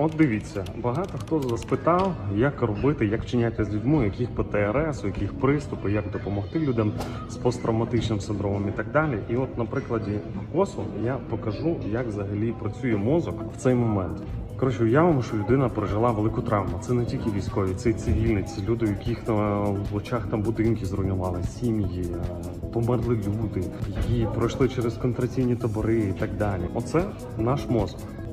От дивіться, багато хто спитав, як робити, як вчиняти з людьми, яких ПТРС, яких приступи, як допомогти людям з посттравматичним синдромом і так далі. І от на прикладі КОСу я покажу, як взагалі працює мозок в цей момент. Коротше, уявимо, що людина пережила велику травму. Це не тільки військові, це і цивільні, це люди, яких на в очах там будинки зруйнували, сім'ї, е, померли люди, які пройшли через контраційні табори і так далі. Оце наш мозок.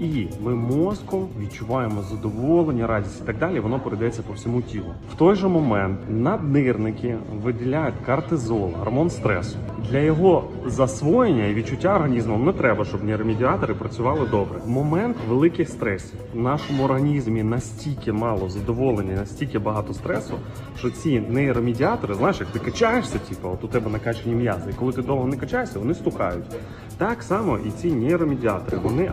І ми мозком відчуваємо задоволення, радість і так далі. Воно передається по всьому тілу. В той же момент наднирники виділяють кортизол, гормон стресу. Для його засвоєння і відчуття організмом не треба, щоб нейромедіатори працювали добре. Момент великих стресів в нашому організмі настільки мало задоволення, настільки багато стресу, що ці нейромедіатори, знаєш, як ти качаєшся, типу, от у тебе накачані м'язи, і коли ти довго не качаєшся, вони стухають. Так само і ці нейромедіатори, вони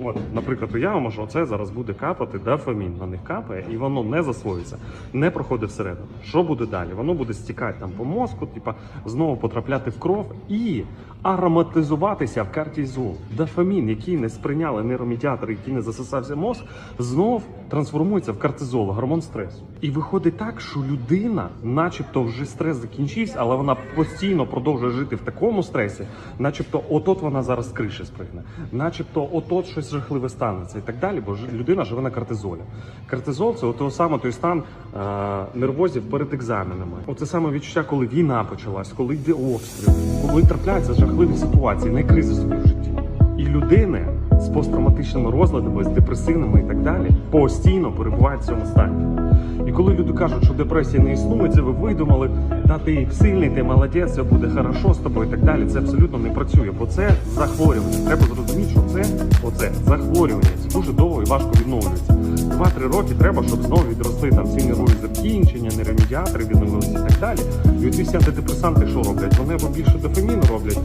От, наприклад, уявимо, що це зараз буде капати дофамін, на них капає, і воно не засвоюється, не проходить всередину. Що буде далі? Воно буде стікати там по мозку, типа знову потрапляти в кров і ароматизуватися в кортизол. Дофамін, який не сприйняли нейромедіатори, який не засосався мозк, знов трансформується в кортизол, гормон стресу. І виходить так, що людина, начебто, вже стрес закінчився, але вона постійно продовжує жити в такому стресі, начебто, отот вона зараз з криші спригне, начебто, отот щось жахливе станеться і так далі, бо людина живе на кортизолі. Кортизол це от саме той стан е, нервозів перед екзаменами. Оце саме відчуття, коли війна почалась, коли йде обстріл, коли трапляються жахливі ситуації, не кризи собі в житті. І людини з посттравматичними розладами, з депресивними і так далі, постійно перебувають в цьому стані. І коли люди кажуть, що депресія не існує, це ви видумали, та ти сильний, ти молодець, все буде хорошо з тобою і так далі. Це абсолютно не працює, бо це захворювання. Треба зрозуміти, що це оце захворювання. Це дуже довго і важко відновлюється. Два-три роки треба, щоб знову відросли там ці нервові закінчення, нейромедіатори відновилися і так далі. І оці всі антидепресанти що роблять? Вони або більше дофаміну роблять,